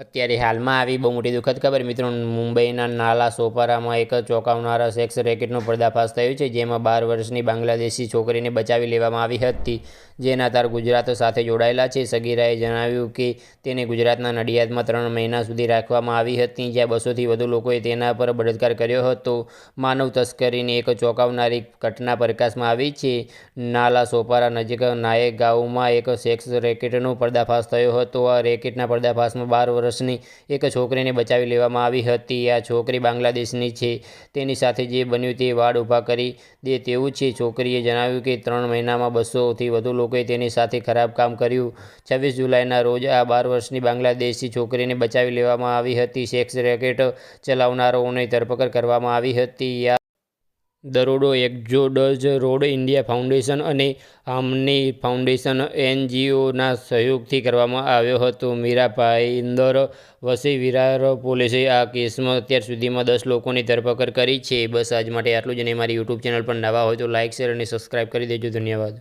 અત્યારે હાલમાં આવી બહુ મોટી દુઃખદ ખબર. મિત્રો, મુંબઈના નાલા સોપારામાં એક ચોંકાવનારા સેક્સ રેકેટનો પર્દાફાશ થયો છે, જેમાં બાર વર્ષની બાંગ્લાદેશી છોકરીને બચાવી લેવામાં આવી હતી. જેના તાર ગુજરાત સાથે જોડાયેલા છે. સગીરાએ જણાવ્યું કે તેને ગુજરાતના નડિયાદમાં ત્રણ મહિના સુધી રાખવામાં આવી હતી, જ્યાં બસોથી વધુ લોકોએ તેના પર બળાત્કાર કર્યો હતો. માનવ તસ્કરીની એક ચોંકાવનારી ઘટના પ્રકાશમાં આવી છે. નાલા સોપારા નજીક નાયક ગાઉમાં એક સેક્સ રેકેટનો પર્દાફાશ થયો હતો. આ રેકેટના પર્દાફાશમાં બાર વર્ષની એક છોકરીને બચાવી લેવામાં આવી હતી. આ છોકરી બાંગ્લાદેશની છે. તેની સાથે જે બન્યું તે વાડ ઊભા કરી દે તેવું છે. છોકરીએ જણાવ્યું કે ત્રણ મહિનામાં બસોથી વધુ લોકોએ તેની સાથે ખરાબ કામ કર્યું. છવ્વીસ જુલાઈના રોજ આ બાર વર્ષની બાંગ્લાદેશી છોકરીને બચાવી લેવામાં આવી હતી. સેક્સ રેકેટ ચલાવનારાઓની ધરપકડ કરવામાં આવી હતી. દરોડો એક્ઝોડસ રોડ ઇન્ડિયા ફાઉન્ડેશન અને આમની ફાઉન્ડેશન એનજીઓના સહયોગથી કરવામાં આવ્યો હતો. મીરાભાઈ ઇન્દર વસી વિરાર પોલીસે આ કેસમાં અત્યાર સુધીમાં દસ લોકોની ધરપકડ કરી છે. બસ આજ માટે આટલું જ અને મારી યુટ્યુબ ચેનલ પર નવા હોય તો લાઇક શેર અને સબસ્ક્રાઈબ કરી દેજો. ધન્યવાદ.